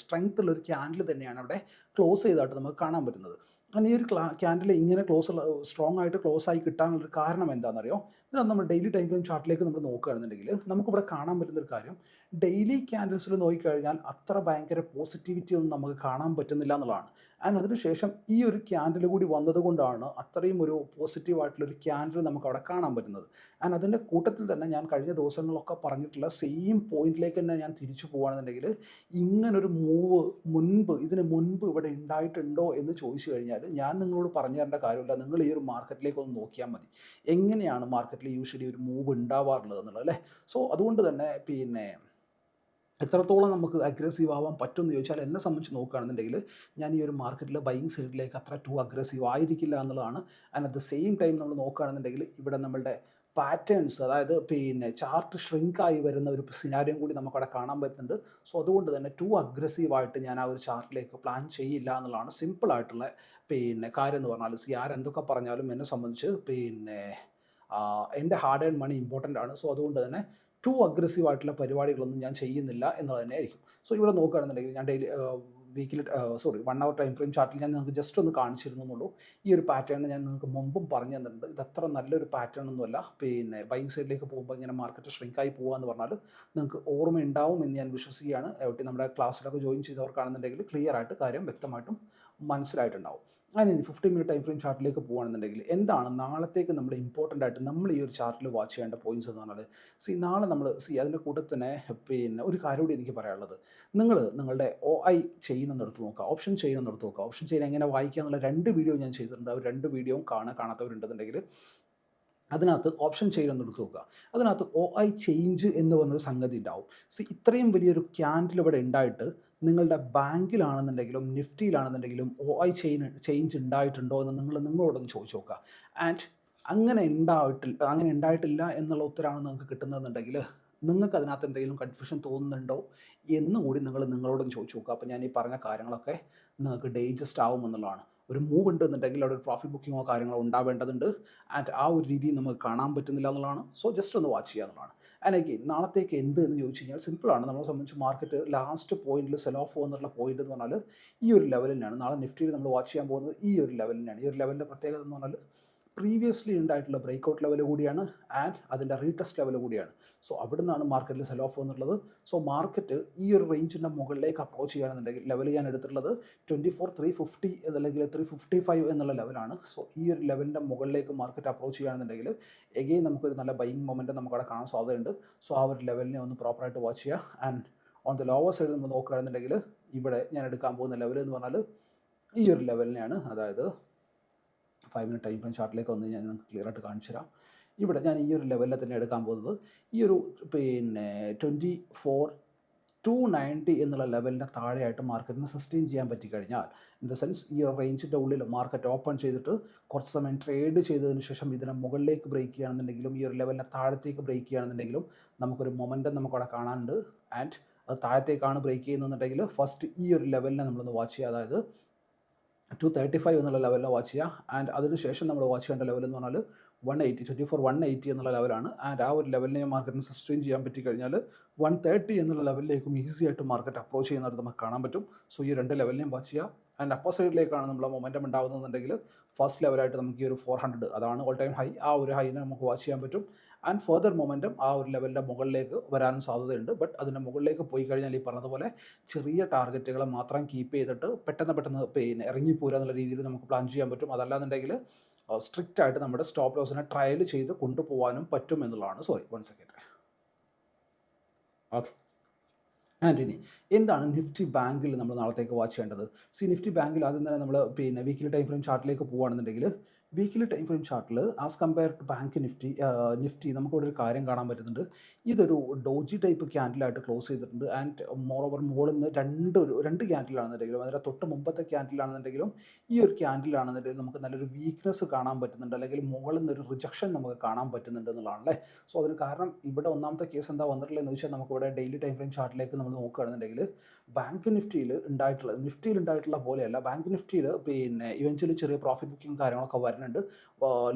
സ്ട്രെങ്ത് ഒരു ക്യാൻഡിൽ തന്നെയാണ് അവിടെ ക്ലോസ് ചെയ്തതായിട്ട് നമുക്ക് കാണാൻ പറ്റുന്നത്. അങ്ങനെ ഈ ഒരു ക്ലാ ക്യാൻഡിൽ ഇങ്ങനെ ക്ലോസ് ഉള്ള സ്ട്രോങ് ആയിട്ട് ക്ലോസ് ആയി കിട്ടാനുള്ള ഒരു കാരണം എന്താണെന്നറിയോ? ഇതാണ് നമ്മൾ ഡെയിലി ടൈം ഫ്രെയിം ചാർട്ടിലേക്ക് നമ്മൾ നോക്കുകയാണെന്നുണ്ടെങ്കിൽ നമുക്കിവിടെ കാണാൻ പറ്റുന്ന ഒരു കാര്യം ഡെയിലി ക്യാൻഡിൽസിൽ നോക്കിക്കഴിഞ്ഞാൽ അത്ര ഭയങ്കര പോസിറ്റിവിറ്റി ഒന്നും നമുക്ക് കാണാൻ പറ്റുന്നില്ല എന്നുള്ളതാണ്. ആൻഡ് അതിനുശേഷം ഈ ഒരു ക്യാൻഡിൽ കൂടി വന്നതുകൊണ്ടാണ് അത്രയും ഒരു പോസിറ്റീവായിട്ടുള്ളൊരു ക്യാൻഡിൽ നമുക്ക് അവിടെ കാണാൻ പറ്റുന്നത്. ആൻഡ് അതിന്റെ കൂട്ടത്തിൽ തന്നെ ഞാൻ കഴിഞ്ഞ ദിവസങ്ങളൊക്കെ പറഞ്ഞിട്ടുള്ള സെയിം പോയിന്റിലേക്ക് തന്നെ ഞാൻ തിരിച്ചു പോകുകയാണെന്നുണ്ടെങ്കിൽ ഇങ്ങനൊരു മൂവ് മുൻപ് ഇതിന് മുൻപ് ഇവിടെ ഉണ്ടായിട്ടുണ്ടോ എന്ന് ചോദിച്ചു കഴിഞ്ഞാൽ ഞാൻ നിങ്ങളോട് പറഞ്ഞു തരേണ്ട കാര്യമില്ല. നിങ്ങൾ ഈ ഒരു മാർക്കറ്റിലേക്ക് ഒന്ന് നോക്കിയാൽ മതി. എങ്ങനെയാണ് മാർക്കറ്റിൽ യൂഷ്വലി ഒരു മൂവ് ഉണ്ടാവാറുള്ളത് എന്നുള്ളത് അല്ലേ? സോ അതുകൊണ്ട് തന്നെ പിന്നെ എത്രത്തോളം നമുക്ക് അഗ്രസീവ് ആവാൻ പറ്റും എന്ന് ചോദിച്ചാൽ എന്നെ സംബന്ധിച്ച് നോക്കുകയാണെന്നുണ്ടെങ്കിൽ ഞാൻ ഈ ഒരു മാർക്കറ്റിൽ ബൈങ് സൈഡിലേക്ക് അത്ര ടു അഗ്രസീവ് ആയിരിക്കില്ല എന്നുള്ളതാണ്. And at the same time നമ്മൾ നോക്കുകയാണെന്നുണ്ടെങ്കിൽ ഇവിടെ നമ്മളുടെ പാറ്റേൺസ് അതായത് പിന്നെ ചാർട്ട് ഷ്രിങ്കായി വരുന്ന ഒരു സിനാരിയും കൂടി നമുക്കവിടെ കാണാൻ പറ്റുന്നുണ്ട്. സോ അതുകൊണ്ട് തന്നെ ടു അഗ്രസീവായിട്ട് ഞാൻ ആ ഒരു ചാർട്ടിലേക്ക് പ്ലാൻ ചെയ്യില്ല എന്നുള്ളതാണ് സിമ്പിളായിട്ടുള്ള പിന്നെ കാര്യം എന്ന് പറഞ്ഞാൽ സി ആരെന്തൊക്കെ പറഞ്ഞാലും എന്നെ സംബന്ധിച്ച് പിന്നെ എന്റെ ഹാർഡ് ആൻഡ് മണി ഇമ്പോർട്ടന്റ് ആണ്. സോ അതുകൊണ്ട് തന്നെ ടു അഗ്രസീവ് ആയിട്ടുള്ള പരിപാടികളൊന്നും ഞാൻ ചെയ്യുന്നില്ല എന്നുള്ളത് തന്നെ ആയിരിക്കും സോ ഇവിടെ നോക്കുകയാണെന്നുണ്ടെങ്കിൽ ഞാൻ ഡെയിലി വീക്കിൽ sorry one hour time frame ചാർട്ടിൽ ഞാൻ നിങ്ങൾക്ക് ജസ്റ്റ് ഒന്ന് കാണിച്ചിരുന്നു എന്നുള്ളൂ ഈ ഒരു പാറ്റേൺ ഞാൻ നിങ്ങൾക്ക് മുമ്പും പറഞ്ഞു തന്നിട്ടുണ്ട്. ഇത് അത്ര നല്ലൊരു പാറ്റേൺ ഒന്നുമല്ല പിന്നെ ബൈങ് സൈഡിലേക്ക് പോകുമ്പോൾ ഇങ്ങനെ മാർക്കറ്റ് ഷ്രിങ്കായി പോകുക എന്ന് പറഞ്ഞാൽ നിങ്ങൾക്ക് ഓർമ്മ ഉണ്ടാവും എന്ന് ഞാൻ വിശ്വസിക്കുകയാണ്. എവിടെ നമ്മുടെ ക്ലാസ്സിലൊക്കെ ജോയിൻ ചെയ്തവർക്കാണെന്നുണ്ടെങ്കിൽ ക്ലിയർ ആയിട്ട് കാര്യം വ്യക്തമായിട്ടും മനസ്സിലായിട്ടുണ്ടാവും. അതിന് ഫിഫ്റ്റി മിനിറ്റ് ടൈം ഫ്രെയിം ചാർട്ടിലേക്ക് പോകുകയാണെന്നുണ്ടെങ്കിൽ എന്താണ് നാളത്തേക്ക് നമ്മൾ ഇമ്പോർട്ടന്റ് ആയിട്ട് നമ്മൾ ഈ ഒരു ചാർട്ടിൽ വാച്ച് ചെയ്യേണ്ട പോയിന്റ്സ് എന്ന് പറഞ്ഞാൽ സി നാളെ നമ്മൾ സി അതിന്റെ കൂടെ തന്നെ പിന്നെ ഒരു കാര്യം കൂടി എനിക്ക് പറയാനുള്ളത്. നിങ്ങൾ നിങ്ങളുടെ ഒ ഐ ചെയ്യുന്ന എടുത്ത് നോക്കുക. ഓപ്ഷൻ ചെയ്യുന്ന എടുത്ത് നോക്കുക. ഓപ്ഷൻ ചെയ്യുന്ന എങ്ങനെ വായിക്കുക എന്നുള്ള രണ്ട് വീഡിയോ ഞാൻ ചെയ്തിട്ടുണ്ട്. ആ രണ്ട് വീഡിയോയും കാണാൻ കാണാത്തവരുണ്ടെന്നുണ്ടെങ്കിൽ അതിനകത്ത് ഓപ്ഷൻ ചെയ്യുന്ന എടുത്ത് നോക്കുക. അതിനകത്ത് ഒ ഐ ചേഞ്ച് എന്ന് പറഞ്ഞൊരു സംഗതി ഉണ്ടാവും. സി ഇത്രയും വലിയൊരു ക്യാൻഡിൽ ഇവിടെ ഉണ്ടായിട്ട് നിങ്ങളുടെ ബാങ്കിലാണെന്നുണ്ടെങ്കിലും നിഫ്റ്റിയിലാണെന്നുണ്ടെങ്കിലും ഒ ഐ ചെയിൻ ചേഞ്ച് ഉണ്ടായിട്ടുണ്ടോ എന്ന് നിങ്ങൾ നിങ്ങളോടൊന്ന് ചോദിച്ചു നോക്കുക. ആൻഡ് അങ്ങനെ ഉണ്ടായിട്ടില്ല അങ്ങനെ ഉണ്ടായിട്ടില്ല എന്നുള്ള ഉത്തരമാണ് നിങ്ങൾക്ക് കിട്ടുന്നതെന്നുണ്ടെങ്കിൽ നിങ്ങൾക്ക് അതിനകത്ത് എന്തെങ്കിലും കൺഫ്യൂഷൻ തോന്നുന്നുണ്ടോ എന്ന് കൂടി നിങ്ങൾ നിങ്ങളോടൊന്ന് ചോദിച്ചു നോക്കുക. അപ്പോൾ ഞാൻ ഈ പറഞ്ഞ കാര്യങ്ങളൊക്കെ നിങ്ങൾക്ക് ഡൈജസ്റ്റ് ആവും എന്നുള്ളതാണ്. ഒരു മൂവ് ഉണ്ട് എന്നുണ്ടെങ്കിൽ അവിടെ ഒരു പ്രോഫിറ്റ് ബുക്കിങ്ങോ കാര്യങ്ങളോ ഉണ്ടാവേണ്ടതുണ്ട്. ആൻഡ് ആ ഒരു രീതി നമുക്ക് കാണാൻ പറ്റുന്നില്ല എന്നുള്ളതാണ്. സോ ജസ്റ്റ് ഒന്ന് വാച്ച് ചെയ്യുക എന്നുള്ളതാണ്. ആൻഡ് അഗെയിൻ നാളത്തേക്ക് എന്ത് എന്ന് ചോദിച്ചു കഴിഞ്ഞാൽ സിമ്പിളാണ് നമ്മളെ സംബന്ധിച്ച് മാർക്കറ്റ് ലാസ്റ്റ് പോയിന്റിൽ സെൽ ഓഫ് പോകുന്നുള്ള പോയിന്റ് എന്ന് പറഞ്ഞാൽ ഈ ഒരു ലെവലിനാണ് നാളെ നിഫ്റ്റിയിൽ നമ്മൾ വാച്ച് ചെയ്യാൻ പോകുന്നത് ഈ ഒരു ലെവലിനാണ് ഈ ഒരു ലെവലിന്റെ പ്രത്യേകത എന്ന് പറഞ്ഞാൽ പ്രീവിയസ്ലി ഉണ്ടായിട്ടുള്ള ബ്രേക്ക് ഔട്ട് ലെവൽ കൂടിയാണ് ആൻഡ് അതിന്റെ റീടെസ്റ്റ് ലെവൽ കൂടിയാണ്. സോ അവിടെ നിന്നാണ് മാർക്കറ്റിൽ സെൽ ഓഫ് എന്നുള്ളത് സോ മാർക്കറ്റ് ഈ ഒരു റേഞ്ചിന്റെ മുകളിലേക്ക് അപ്രോച്ച് ചെയ്യുകയാണെന്നുണ്ടെങ്കിൽ ലെവൽ ഞാൻ എടുത്തിട്ടുള്ളത് ട്വന്റി ഫോർ ത്രീ ഫിഫ്റ്റി അല്ലെങ്കിൽ ത്രീ ഫിഫ്റ്റി ഫൈവ് എന്നുള്ള ലെവലാണ് സോ ഈ ഒരു ലെവലിന്റെ മുകളിലേക്ക് മാർക്കറ്റ് അപ്രോച്ച് ചെയ്യുകയാണെന്നുണ്ടെങ്കിൽ എഗെയിൻ നമുക്കൊരു നല്ല ബൈങ് മൊമെന്റ് നമുക്കവിടെ കാണാൻ സാധ്യതയുണ്ട്. സോ ആ ഒരു ലെവലിനെ ഒന്ന് പ്രോപ്പറായിട്ട് വാച്ച് ചെയ്യുക. And on the lower side നമ്മൾ നോക്കുകയാണെന്നുണ്ടെങ്കിൽ ഇവിടെ ഞാൻ എടുക്കാൻ പോകുന്ന ലെവൽ എന്ന് പറഞ്ഞാൽ ഈ ഒരു ലെവലിനെയാണ് അതായത് ഫൈവ് മിനിറ്റ് ടൈം ഫ്രെയിം ചാർട്ടിലേക്ക് വന്ന് ഞാൻ നിങ്ങൾക്ക് ക്ലിയർ ആയിട്ട് കാണിച്ചു തരാം. ഇവിടെ ഞാൻ ഈ ഒരു ലെവലിൽ തന്നെ എടുക്കാൻ പോകുന്നത് ഈ ഒരു പിന്നെ ട്വന്റി ഫോർ ടു നയന്റി എന്നുള്ള ലെവലിന്റെ താഴെയായിട്ട് മാർക്കറ്റിന് സസ്റ്റെയിൻ ചെയ്യാൻ പറ്റിക്കഴിഞ്ഞാൽ ഇൻ ദ സെൻസ് ഈ റേഞ്ചിന്റെ ഉള്ളിൽ മാർക്കറ്റ് ഓപ്പൺ ചെയ്തിട്ട് കുറച്ച് സമയം ട്രേഡ് ചെയ്തതിന് ശേഷം ഇതിനെ മുകളിലേക്ക് ബ്രേക്ക് ചെയ്യുകയാണെന്നുണ്ടെങ്കിലും ഈ ഒരു ലെവലിനെ താഴത്തേക്ക് ബ്രേക്ക് ചെയ്യുകയാണെന്നുണ്ടെങ്കിലും നമുക്കൊരു മൊമെന്റം നമുക്കവിടെ കാണാനുണ്ട്. ആൻഡ് അത് താഴത്തേക്കാണ് ബ്രേക്ക് ചെയ്യുന്നുണ്ടെങ്കിൽ ഫസ്റ്റ് ഈ ഒരു ലെവലിനെ നമ്മളൊന്ന് വാച്ച് ചെയ്യുക. അതായത് ടു തേർട്ടി ഫൈവ് എന്നുള്ള ലെവലിൽ വാച്ച് ചെയ്യുക. ആൻഡ് അതിനുശേഷം നമ്മൾ വാച്ച് ചെയ്യേണ്ട ലെവൽ എന്ന് പറഞ്ഞാൽ one eighty twenty four one eighty എന്നുള്ള ലെവലാണ് ആൻഡ് ആ ഒരു ലെവലിനെ മാർക്കറ്റിന് സസ്റ്റെയിൻ ചെയ്യാൻ പറ്റി കഴിഞ്ഞാൽ വൺ തേർട്ടി എന്നുള്ള ലെവലിലേക്കും ഈസി ആയിട്ട് മാർക്കറ്റ് അപ്രോച്ച് ചെയ്യുന്നത് നമുക്ക് കാണാൻ പറ്റും. സോ ഈ രണ്ട് ലെവലിനെയും വാച്ച് ചെയ്യുക. ആൻഡ് അപ്പർ സൈഡിലേക്കാണ് നമ്മൾ മൊമെന്റം ഉണ്ടാകുന്നതെന്നുണ്ടെങ്കിൽ ഫസ്റ്റ് ലെവലായിട്ട് നമുക്ക് ഈ ഒരു ഫോർ ഹൺഡ്രഡ് അതാണ് ഓൾ ടൈം ഹൈ ആ ഒരു ഹൈനെ നമുക്ക് വാച്ച് ചെയ്യാൻ പറ്റും. ആൻഡ് ഫെർദർ മൊമെന്റം ആ ഒരു ലെവലിന്റെ മുകളിലേക്ക് വരാനും സാധ്യതയുണ്ട്. ബട്ട് അതിന്റെ മുകളിലേക്ക് പോയി കഴിഞ്ഞാൽ ഈ പറഞ്ഞതുപോലെ ചെറിയ ടാർഗറ്റുകളെ മാത്രം കീപ്പ് ചെയ്തിട്ട് പെട്ടെന്ന് പെട്ടെന്ന് പിന്നെ ഇറങ്ങിപ്പോരുക എന്നുള്ള രീതിയിൽ നമുക്ക് പ്ലാൻ ചെയ്യാൻ പറ്റും. അതല്ലാന്നുണ്ടെങ്കിൽ സ്ട്രിക്റ്റ് ആയിട്ട് നമ്മുടെ സ്റ്റോപ്പ് ലോസിനെ ട്രയൽ ചെയ്ത് കൊണ്ടുപോകാനും പറ്റും എന്നുള്ളതാണ്. Sorry one second okay and ഇനി എന്താണ് നിഫ്റ്റി ബാങ്കിൽ നമ്മൾ നാളത്തേക്ക് വാച്ച് ചെയ്യേണ്ടത്? സി നിഫ്റ്റി ബാങ്കിൽ ആദ്യം തന്നെ നമ്മൾ പിന്നെ വീക്കിലി ടൈം ഫ്രെയിം ചാർട്ടിലേക്ക് പോകുകയാണെന്നുണ്ടെങ്കിൽ വീക്കിലി ടൈം ഫ്രെയിം ചാർട്ടിൽ as compare to Bank Nifty Nifty നമുക്കിവിടെ ഒരു കാര്യം കാണാൻ പറ്റുന്നുണ്ട്. ഇതൊരു ഡോജി ടൈപ്പ് ക്യാൻഡിലായിട്ട് ക്ലോസ് ചെയ്തിട്ടുണ്ട്. ആൻഡ് മോർ ഓവർ മുകളിൽ നിന്ന് രണ്ട് ഒരു രണ്ട് ക്യാൻഡിലാണെന്നുണ്ടെങ്കിലും അതിന്റെ തൊട്ട് മുമ്പത്തെ ക്യാൻഡിലാണെന്നുണ്ടെങ്കിലും ഈ ഒരു ക്യാൻഡിലാണെന്നുണ്ടെങ്കിൽ നമുക്ക് നല്ലൊരു വീക്ക്നെസ് കാണാൻ പറ്റുന്നുണ്ട്. അല്ലെങ്കിൽ മുകളിൽ നിന്ന് ഒരു റിജക്ഷൻ നമുക്ക് കാണാൻ പറ്റുന്നുണ്ട് എന്നുള്ളതാണല്ലേ? സോ അതിന് കാരണം ഇവിടെ ഒന്നാമത്തെ കേസ് എന്താ വന്നിട്ടുള്ളതെന്ന് വെച്ചാൽ നമുക്കിവിടെ ഡെയിലി ടൈം ഫ്രെയിം ചാർട്ടിലേക്ക് നമ്മൾ നോക്കുകയാണെന്നുണ്ടെങ്കിൽ ബാങ്ക് നിഫ്റ്റിയിൽ ഉണ്ടായിട്ടുള്ള നിഫ്റ്റിയിൽ ഉണ്ടായിട്ടുള്ള പോലെയല്ല. ബാങ്ക് നിഫ്റ്റിയിൽ പിന്നെ ഇവൻച്വലി ചെറിയ പ്രോഫിറ്റ് ബുക്കിംഗ് കാര്യങ്ങളൊക്കെ വരുന്നുണ്ട്.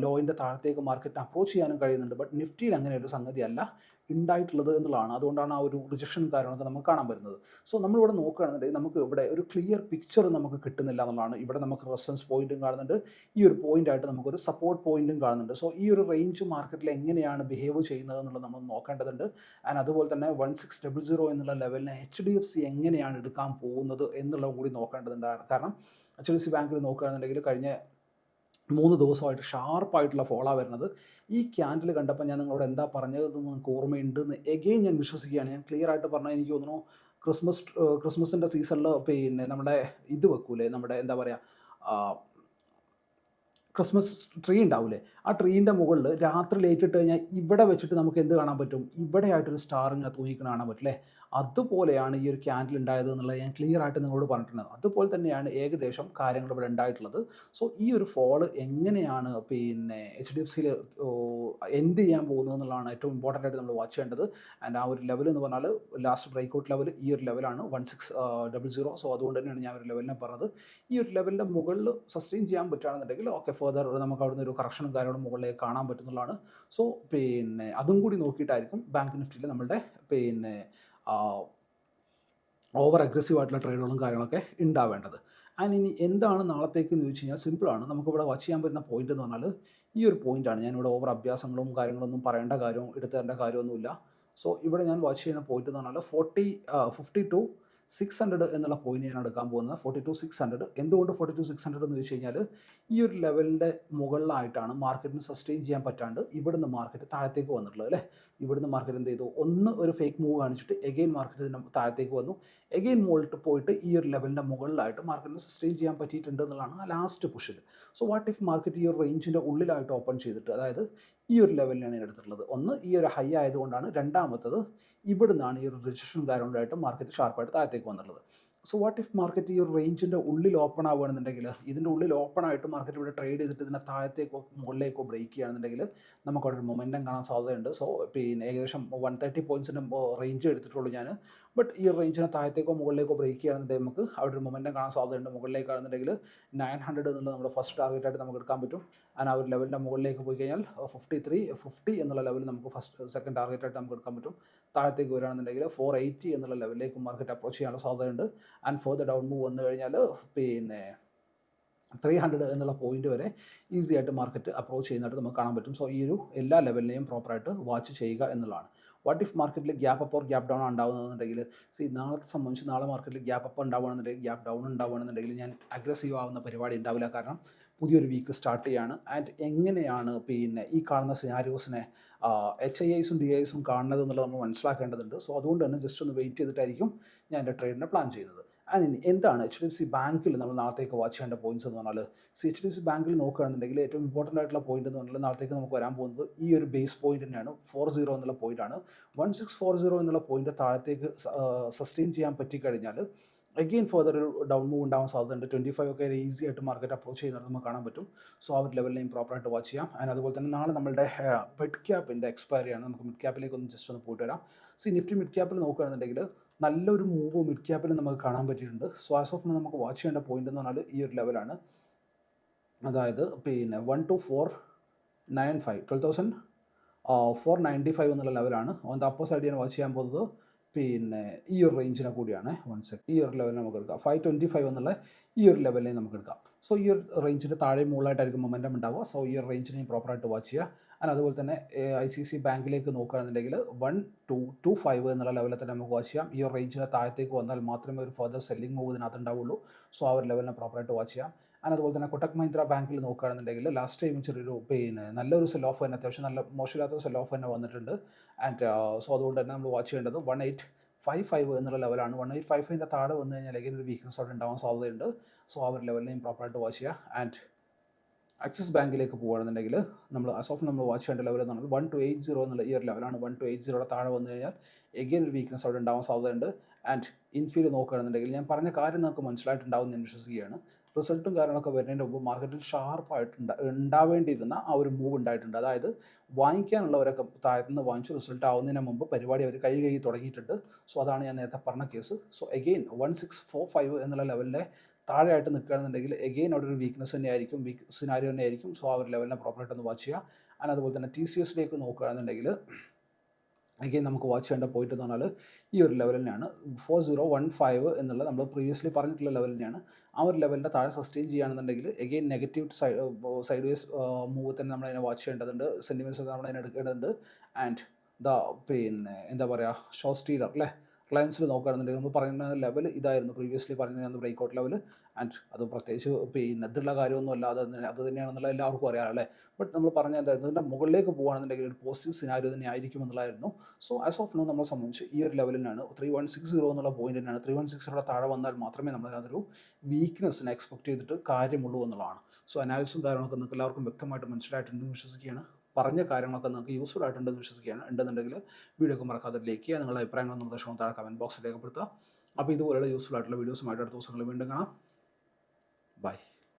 ലോയിന്റെ താഴത്തേക്ക് മാർക്കറ്റിന് അപ്രോച്ച് ചെയ്യാനും കഴിയുന്നുണ്ട്. ബട്ട് നിഫ്റ്റിയിൽ അങ്ങനെ ഒരു സംഗതിയല്ല. ഉണ്ടായിട്ടുള്ളത് എന്നുള്ളതാണ്. അതുകൊണ്ടാണ് ആ ഒരു റിജക്ഷൻ കാര്യങ്ങളൊക്കെ നമുക്ക് കാണാൻ വരുന്നത് സോ നമ്മളിവിടെ നോക്കുകയാണെന്നുണ്ടെങ്കിൽ നമുക്ക് ഇവിടെ ഒരു ക്ലിയർ പിക്ചർ നമുക്ക് കിട്ടുന്നില്ല എന്നുള്ളതാണ്. ഇവിടെ നമുക്ക് റെസിസ്റ്റൻസ് പോയിന്റും കാണുന്നുണ്ട്. ഈ ഒരു പോയിന്റ് ആയിട്ട് നമുക്കൊരു സപ്പോർട്ട് പോയിന്റും കാണുന്നുണ്ട്. സോ ഈ ഒരു റേഞ്ച് മാർക്കറ്റിൽ എങ്ങനെയാണ് ബിഹേവ് ചെയ്യുന്നത് എന്നുള്ളത് നമ്മൾ നോക്കേണ്ടതുണ്ട്. ആൻഡ് അതുപോലെ തന്നെ വൺ സിക്സ് ഡബിൾ സീറോ എന്നുള്ള ലെവലിനെ എച്ച് ഡി എഫ് സി എങ്ങനെയാണ് എടുക്കാൻ പോകുന്നത് എന്നുള്ളതും കൂടി നോക്കേണ്ടതുണ്ട്. കാരണം എച്ച് ഡി എഫ് സി ബാങ്കിൽ നോക്കുകയാണെന്നുണ്ടെങ്കിൽ കഴിഞ്ഞ മൂന്ന് ദിവസമായിട്ട് ഷാർപ്പായിട്ടുള്ള ഫോളാ വരുന്നത്. ഈ ക്യാൻഡിൽ കണ്ടപ്പോൾ ഞാൻ നിങ്ങളോട് എന്താ പറഞ്ഞതെന്ന് നിങ്ങൾക്ക് ഓർമ്മയുണ്ട് എന്ന് എഗെയിൻ ഞാൻ വിശ്വസിക്കുകയാണ്. ഞാൻ ക്ലിയർ ആയിട്ട് പറഞ്ഞാൽ എനിക്ക് തോന്നുന്നു ക്രിസ്മസ് ക്രിസ്മസിന്റെ സീസണിൽ പിന്നെ നമ്മുടെ ഇത് വെക്കൂലേ? നമ്മുടെ എന്താ പറയുക ക്രിസ്മസ് ട്രീ ഉണ്ടാവില്ലേ ആ ട്രീന്റെ മുകളിൽ രാത്രി ലൈറ്റ് ഇട്ട് കഴിഞ്ഞാൽ ഇവിടെ വെച്ചിട്ട് നമുക്ക് എന്ത് കാണാൻ പറ്റും? ഇവിടെ ആയിട്ടൊരു സ്റ്റാർ ഇങ്ങനെ തൂങ്ങിക്കണ കാണാൻ പറ്റില്ലേ അതുപോലെയാണ് ഈ ഒരു ക്യാൻഡിൽ ഉണ്ടായത് എന്നുള്ളത് ഞാൻ ക്ലിയർ ആയിട്ട് നിങ്ങളോട് പറഞ്ഞിട്ടുണ്ട് അതുപോലെ തന്നെയാണ് ഏകദേശം കാര്യങ്ങൾ ഇവിടെ ഉണ്ടായിട്ടുള്ളത്. സോ ഈ ഒരു ഫോൾ എങ്ങനെയാണ് പിന്നെ എച്ച് ഡി എഫ് സിയിൽ എൻഡ് ചെയ്യാൻ പോകുന്നത് എന്നുള്ളതാണ് ഏറ്റവും ഇമ്പോർട്ടന്റ് ആയിട്ട് നമ്മൾ വാച്ച് ചെയ്യേണ്ടത്. ആൻഡ് ആ ഒരു ലെവൽ എന്ന് പറഞ്ഞാൽ ലാസ്റ്റ് ബ്രേക്ക് ഔട്ട് ലെവൽ ഈ ഒരു ലെവലാണ് one six double zero so അതുകൊണ്ട് തന്നെയാണ് ഞാൻ ഒരു ലെവലിനെ പറഞ്ഞത്. ഈ ഒരു ലെവലിന്റെ മുകളിൽ സസ്റ്റെയിൻ ചെയ്യാൻ പറ്റുകയാണെന്നുണ്ടെങ്കിൽ ഓക്കെ ഫെർദർ നമുക്ക് അവിടുന്ന് ഒരു കറക്ഷനും കാര്യങ്ങളും മുകളിലേക്ക് കാണാൻ പറ്റുന്നതാണ് സോ പിന്നെ അതും കൂടി നോക്കിയിട്ടായിരിക്കും ബാങ്ക് നിഫ്റ്റിയിൽ നമ്മളുടെ പിന്നെ ഓവർ അഗ്രസീവ് ആയിട്ടുള്ള ട്രേഡുകളും കാര്യങ്ങളൊക്കെ ഉണ്ടാവേണ്ടത്. ആൻഡ് ഇനി എന്താണ് നാളത്തേക്ക് എന്ന് ചോദിച്ചു കഴിഞ്ഞാൽ സിമ്പിളാണ് നമുക്കിവിടെ വാച്ച് ചെയ്യാൻ പറ്റുന്ന പോയിന്റ് എന്ന് പറഞ്ഞാൽ ഈ ഒരു പോയിന്റാണ് ഞാനിവിടെ ഓവർ അഭ്യാസങ്ങളും കാര്യങ്ങളൊന്നും പറയേണ്ട കാര്യവും എടുത്തു തരേണ്ട കാര്യമൊന്നുമില്ല. സോ ഇവിടെ ഞാൻ വാച്ച് ചെയ്യുന്ന പോയിന്റ് എന്ന് പറഞ്ഞാൽ forty fifty two six hundred എന്നുള്ള പോയിന്റ് ഞാൻ എടുക്കാൻ പോകുന്നത്. ഫോർട്ടി ടു സിക്സ് ഹൺഡ്രഡ് എന്തുകൊണ്ട് ഫോർട്ടി ടു സിക്സ് ഹൺഡ്രഡ് എന്ന് വെച്ച് കഴിഞ്ഞാൽ ഈ ഒരു ലെവലിന്റെ മുകളിലായിട്ടാണ് മാർക്കറ്റിന് സസ്റ്റെയിൻ ചെയ്യാൻ പറ്റാണ്ട് ഇവിടുന്ന് മാർക്കറ്റ് താഴത്തേക്ക് വന്നിട്ടുള്ളത് അല്ലേ? ഇവിടുന്ന് മാർക്കറ്റ് എന്ത് ചെയ്തു? ഒന്ന് ഒരു ഫേക്ക് മൂവ് കാണിച്ചിട്ട് എഗെയിൻ മാർക്കറ്റ് താഴത്തേക്ക് വന്നു. എഗെയിൻ മുകളിട്ട് പോയിട്ട് ഈ ഒരു ലെവലിന്റെ മുകളിലായിട്ട് മാർക്കറ്റിന് സസ്റ്റെയിൻ ചെയ്യാൻ പറ്റിയിട്ടുണ്ട് എന്നുള്ളതാണ് ആ ലാസ്റ്റ് പുഷിൽ സോ വാട്ട് ഇഫ് മാർക്കറ്റ് ഈ ഒരു റേഞ്ചിന്റെ ഉള്ളിലായിട്ട് ഓപ്പൺ ചെയ്തിട്ട് അതായത് ഈ ഒരു ലെവലിലാണ് ഞാൻ എടുത്തിട്ടുള്ളത് ഒന്ന് ഈ ഒരു ഹൈ ആയതുകൊണ്ടാണ് രണ്ടാമത്തത് ഇവിടുന്നാണ് ഈ ഒരു രജിസ്ട്രേഷൻ കാരണമായിട്ട് മാർക്കറ്റ് ഷാർപ്പായിട്ട് താഴത്തേക്ക് വന്നിട്ടുള്ളത്. സോ വാട്ട് ഇഫ് മാർക്കറ്റ് ഈ ഒരു റേഞ്ചിന്റെ ഉള്ളിൽ ഓപ്പൺ ആവുകയാണെന്നുണ്ടെങ്കിൽ ഇതിന്റെ ഉള്ളിൽ ഓപ്പൺ ആയിട്ട് മാർക്കറ്റ് ഇവിടെ ട്രേഡ് ചെയ്തിട്ട് ഇതിന്റെ താഴത്തേക്കോ മുകളിലേക്കോ ബ്രേക്ക് ചെയ്യുകയാണെന്നുണ്ടെങ്കിൽ നമുക്ക് അവിടെ ഒരു മൊമെന്റം കാണാൻ സാധ്യതയുണ്ട്. സോ പിന്നെ ഏകദേശം വൺ തേർട്ടി പോയിന്റ്സിന്റെ റേഞ്ച് എടുത്തിട്ടുള്ളൂ ഞാൻ ബട്ട് ഈ റേഞ്ചിനെ താഴത്തേക്കോ മുകളിലേക്കോ ബ്രേക്ക് ചെയ്യുകയാണെന്നുണ്ടെങ്കിൽ നമുക്ക് അവിടെ ഒരു മൊമെന്റം കാണാൻ സാധ്യതയുണ്ട്. മുകളിലേക്കാണെന്നുണ്ടെങ്കിൽ നയൻ ഹൺഡ്രഡ് എന്നുള്ളത് നമ്മുടെ ഫസ്റ്റ് ടാർഗറ്റായിട്ട് നമുക്ക് എടുക്കാൻ പറ്റും. ആൻഡ് ആ ഒരു ലെവലിന്റെ മുകളിലേക്ക് പോയി കഴിഞ്ഞാൽ ഫിഫ്റ്റി ത്രീ ഫിഫ്റ്റി എന്നുള്ള ലെവലിൽ നമുക്ക് ഫസ്റ്റ് സെക്കൻഡ് ടാർഗറ്റായിട്ട് നമുക്ക് എടുക്കാൻ പറ്റും. താഴത്തേക്ക് വരികയാണെന്നുണ്ടെങ്കിൽ ഫോർ എയ്റ്റി എന്നുള്ള ലെവലിലേക്ക് മാർക്കറ്റ് അപ്രോച്ച് ചെയ്യാനുള്ള സാധ്യതയുണ്ട്. And for the down move വന്നു കഴിഞ്ഞാൽ പിന്നെ ത്രീ ഹൺഡ്രഡ് എന്നുള്ള പോയിന്റ് വരെ ഈസി ആയിട്ട് മാർക്കറ്റ് അപ്രോച്ച് ചെയ്യുന്നതായിട്ട് നമുക്ക് കാണാൻ പറ്റും. സോ ഈ ഒരു എല്ലാ ലെവലിനെയും പ്രോപ്പറായിട്ട് വാച്ച് ചെയ്യുക എന്നുള്ളതാണ്. വാട്ട് ഇഫ് മാർക്കറ്റിൽ gap up or gap down ഉണ്ടാവുന്നുണ്ടെങ്കിൽ C നാളത്തെ സംബന്ധിച്ച് നാളെ മാർക്കറ്റിൽ ഗ്യാപ്പ് അപ്പ് ഉണ്ടാവുകയാണെന്നുണ്ടെങ്കിൽ ഗ്യാപ്പ് ഡൗൺ ഉണ്ടാവുകയാണെന്നുണ്ടെങ്കിൽ ഞാൻ അഗ്രസീവ് ആവുന്ന പരിപാടി ഉണ്ടാവില്ല. കാരണം പുതിയൊരു വീക്ക് സ്റ്റാർട്ട് ചെയ്യാണ്. ആൻഡ് എങ്ങനെയാണ് പിന്നെ ഈ കാണുന്ന സിനാരിയോസിനെ എച്ച് ഐ ഐസും ഡി ഐസും കാണുന്നത് എന്നുള്ളത് നമ്മൾ മനസ്സിലാക്കേണ്ടതുണ്ട്. സോ അതുകൊണ്ട് തന്നെ ജസ്റ്റ് ഒന്ന് വെയിറ്റ് ചെയ്തിട്ടായിരിക്കും ഞാൻ എന്റെ ട്രേഡിനെ പ്ലാൻ ചെയ്യുന്നത്. ആൻഡ് ഇനി എന്താണ് എച്ച് ഡി എഫ് സി ബാങ്കിൽ നമ്മൾ നാളത്തേക്ക് വാച്ച് ചെയ്യേണ്ട പോയിന്റ്സ് എന്ന് പറഞ്ഞാൽ see H D F C ബാങ്കിൽ നോക്കുകയാണെന്നുണ്ടെങ്കിൽ ഏറ്റവും ഇമ്പോർട്ടന്റ് ആയിട്ടുള്ള പോയിന്റ് എന്ന് പറഞ്ഞാൽ നാളത്തേക്ക് നമുക്ക് വരാൻ പോകുന്നത് ഈ ഒരു ബേസ് പോയിന്റ് തന്നെയാണ്. ഫോർ സീറോ എന്നുള്ള പോയിന്റാണ് വൺ സിക്സ് ഫോർ സീറോ എന്നുള്ള പോയിന്റ് താഴത്തേക്ക് സസ്റ്റെയിൻ ചെയ്യാൻ പറ്റിക്കഴിഞ്ഞാൽ അഗെയിൻ ഫർദർ ഒരു ഡൗൺ മൂവ് ഉണ്ടാവാൻ സാധ്യതയുണ്ട്. ട്വന്റി ഫൈവ് ഒക്കെ ഈസി ആയിട്ട് മാർക്കറ്റ് അപ്രോച്ച് ചെയ്യുന്നത് നമുക്ക് കാണാൻ പറ്റും. സോ ആ ഒരു ലെവലിനെയും പ്രോപ്പറായിട്ട് വാച്ച് ചെയ്യാം. ആൻഡ് അതുപോലെ തന്നെ നാളെ നമ്മുടെ മിഡ് ക്യാപ്പിന്റെ എക്സ്പയറി ആണ്. നമുക്ക് മിഡ് ക്യാപ്പിലേക്ക് ഒന്ന് ജസ്റ്റ് ഒന്ന് പോയിട്ട് വരാം. സി നിഫ്റ്റി മിഡ് ക്യാപ്പിൽ നോക്കുകയാണെന്നുണ്ടെങ്കിൽ നല്ലൊരു മൂവ് മിഡ് ക്യാപ്പിൽ നമുക്ക് കാണാൻ പറ്റിയിട്ടുണ്ട്. സോ ആസ് ഓഫ് നമുക്ക് വാച്ച് ചെയ്യേണ്ട പോയിന്റ് എന്ന് പറഞ്ഞാൽ ഈ ഒരു ലെവലാണ് അതായത് പിന്നെ one two four nine five twelve thousand four ninety five എന്നുള്ള ലെവലാണ് ഓൺ ദ അപ്പർ സൈഡ് ഞാൻ വാച്ച് ചെയ്യാൻ പോകുന്നത് പിന്നെ ഈ ഒരു റേഞ്ചിനെ കൂടിയാണ് വൺ സെക്കൻഡ് ഈ ഒരു ലെവലിൽ നമുക്ക് എടുക്കാം. ഫൈവ് ട്വന്റി ഫൈവ് എന്നുള്ള ഈ ഒരു ലെവലിനെ നമുക്ക് എടുക്കാം. സോ ഈ ഒരു റേഞ്ചിന്റെ താഴെ മുകളിലായിട്ടായിരിക്കും മൊമെന്റം ഉണ്ടാവുക. സോ ഈ ഒരു റേഞ്ചിനെ പ്രോപ്പറായിട്ട് വാച്ച് ചെയ്യുക. ആൻഡ് അതുപോലെ തന്നെ ഐ സി സി ബാങ്കിലേക്ക് നോക്കുകയാണെന്നുണ്ടെങ്കിൽ വൺ ടു ടു ഫൈവ് എന്നുള്ള ലെവലിൽ തന്നെ നമുക്ക് വാച്ച് ചെയ്യാം. ഈ ഒരു റേഞ്ചിന്റെ താഴത്തേക്ക് വന്നാൽ മാത്രമേ ഒരു ഫർദർ സെല്ലിംഗ് മൂവ് ഇതിനകത്ത് ഉണ്ടാവുള്ളൂ. സോ ആ ഒരു ലെവലിനെ പ്രോപ്പറായിട്ട് വാച്ച് ചെയ്യാം. ആൻഡ് അതുപോലെ തന്നെ കൊട്ടക് മഹീന്ദ്ര ബാങ്കിൽ നോക്കുകയാണെന്നുണ്ടെങ്കിൽ ലാസ്റ്റ് ടൈം ചെറിയൊരു പിന്നെ നല്ലൊരു സെൽ ഓഫ് തന്നെ അത്യാവശ്യം നല്ല മോശമില്ലാത്ത സെൽ ഓഫ് തന്നെ വന്നിട്ടുണ്ട്. ആൻഡ് സോ അതുകൊണ്ട് തന്നെ നമ്മൾ വാച്ച് ചെയ്യേണ്ടത് വൺ എയ്റ്റ് ഫൈവ് ഫൈവ് എന്നുള്ള ലെവലാണ് വൺ എയ്റ്റ് ഫൈവ് ഫൈവിന്റെ താഴെ വന്നു കഴിഞ്ഞാൽ ഒരു വീക്ക്നെസ് അവിടെ ഉണ്ടാവാൻ സാധ്യതയുണ്ട്. സോ ആ ഒരു ലെവലിനെയും പ്രോപ്പറായിട്ട് വാച്ച് ചെയ്യുക. ആൻഡ് ആക്സിസ് ബാങ്കിലേക്ക് പോകുകയാണെന്നുണ്ടെങ്കിൽ നമ്മൾ അസ് ഓഫ് നമ്മൾ വാച്ച് ചെയ്യേണ്ട ലെവൽ എന്ന് പറഞ്ഞാൽ വൺ ടു എയ്റ്റ് സീറോ എന്നുള്ള ഇയർ ലെവലാണ് വൺ ടു എയ്റ്റ് സീറോയുടെ താഴെ വന്നു കഴിഞ്ഞാൽ എഗെയിൻ ഒരു വീക്ക്നസ് അവിടെ ഉണ്ടാവാൻ സാധ്യതയുണ്ട്. ആൻഡ് ഇൻഫീൽഡ് നോക്കുകയാണെന്നുണ്ടെങ്കിൽ ഞാൻ പറഞ്ഞ കാര്യം നമുക്ക് മനസ്സിലായിട്ടുണ്ടാവും ഞാൻ വിശ്വസിക്കുകയാണ്. റിസൾട്ടും കാര്യങ്ങളൊക്കെ വരുന്നതിന് മുമ്പ് മാർക്കറ്റിൽ ഷാർപ്പായിട്ട് ഉണ്ടാവേണ്ടിയിരുന്ന ആ ഒരു മൂവ് ഉണ്ടായിട്ടുണ്ട്. അതായത് വാങ്ങിക്കാനുള്ളവരൊക്കെ താഴ്ത്തുനിന്ന് വാങ്ങിച്ചു റിസൾട്ട് ആവുന്നതിന് മുമ്പ് പരിപാടി അവർ കൈ കൈ തുടങ്ങിയിട്ടുണ്ട്. സോ അതാണ് ഞാൻ നേരത്തെ പറഞ്ഞ case so again one six four five എന്നുള്ള ലെവലിലെ താഴെയായിട്ട് നിൽക്കുകയാണെന്നുണ്ടെങ്കിൽ എഗെയിൻ അവിടെ ഒരു വീക്ക്നെസ് തന്നെ ആയിരിക്കും വീക്ക് സിനാരിയോ തന്നെ ആയിരിക്കും സോ ആ ഒരു ലെവലിനെ പ്രോപ്പറായിട്ട് ഒന്ന് വാച്ച് ചെയ്യുക. ആൻഡ് അതുപോലെ തന്നെ ടി സി എസിലേക്ക് നോക്കുകയാണെന്നുണ്ടെങ്കിൽ അഗെയിൻ നമുക്ക് വാച്ച് ചെയ്യേണ്ട പോയിന്റ് എന്ന് പറഞ്ഞാൽ ഈ ഒരു ലെവലിനെയാണ് ഫോർ സീറോ വൺ ഫൈവ് എന്നുള്ള നമ്മൾ പ്രീവിയസ്ലി പറഞ്ഞിട്ടുള്ള ലെവലിനെയാണ് ആ ഒരു ലെവലിന്റെ താഴെ സസ്റ്റെയിൻ ചെയ്യുകയാണെന്നുണ്ടെങ്കിൽ again negative side side ways move തന്നെ നമ്മൾ അതിനെ വാച്ച് ചെയ്യേണ്ടതുണ്ട്. സെന്റിമെൻസ് നമ്മൾ അതിനെ എടുക്കേണ്ടതുണ്ട്. ആൻഡ് ദ പിന്നെ എന്താ പറയുക ഷോ സ്റ്റീലർ അല്ലേ റിലയൻസിൽ നോക്കുകയാണെന്നുണ്ടെങ്കിൽ നമ്മൾ പറയുന്ന ലെവൽ ഇതായിരുന്നു. പ്രീവിയസ്ലി പറഞ്ഞിരുന്ന ബ്രേക്ക് ഔട്ട് ലെവൽ ആൻഡ് അത് പ്രത്യേകിച്ച് പിന്നെ ഇതുള്ള കാര്യമൊന്നും അല്ലാതെ അത് തന്നെയാണെന്നുള്ള എല്ലാവർക്കും അറിയാം അല്ലേ? ബട്ട് നമ്മൾ പറഞ്ഞ എന്തായിരുന്നു? ഇതിന്റെ മുകളിലേക്ക് പോകുകയാണെന്നുണ്ടെങ്കിൽ ഒരു പോസിറ്റീവ് സിനാരിയോ തന്നെ ആയിരിക്കും എന്നുള്ളതായിരുന്നു. സോ ആസ് ഓഫ് നോ നമ്മളെ സംബന്ധിച്ച് ഈ ഒരു ലെവലിനാണ് ത്രീ വൺ സിക്സ് സീറോ എന്നുള്ള പോയിന്റ് തന്നെയാണ്. ത്രീ വൺ സിക്സിലൂടെ താഴെ വന്നാൽ മാത്രമേ നമ്മൾ അതൊരു വീക്ക്നെസ്സിനെ എക്സ്പെക്ട് ചെയ്തിട്ട് കാര്യമുള്ളൂ എന്നുള്ളതാണ്. സോ അനാലിസും കാര്യങ്ങളൊക്കെ നിങ്ങൾക്ക് എല്ലാവർക്കും വ്യക്തമായിട്ട് മനസ്സിലായിട്ടുണ്ടെന്ന് വിശ്വസിക്കുകയാണ്. പറഞ്ഞ കാര്യങ്ങളൊക്കെ നിങ്ങൾക്ക് യൂസ്ഫുൾ ആയിട്ടുണ്ടെന്ന് വിശ്വസിക്കുകയാണ് ഉണ്ടെന്നുണ്ടെങ്കിൽ വീഡിയോക്ക് മറക്കാതെ ലൈക്ക് ചെയ്യുക. നിങ്ങളുടെ അഭിപ്രായങ്ങളും നിർദ്ദേശങ്ങളും താഴെ കമന്റ് ബോക്സിൽ രേഖപ്പെടുത്തുക അപ്പോൾ ഇതുപോലെയുള്ള യൂസ്ഫുൾ ആയിട്ടുള്ള വീഡിയോസുമായിട്ട് അടുത്ത ദിവസങ്ങളിൽ വീണ്ടും കാണാം. ബൈ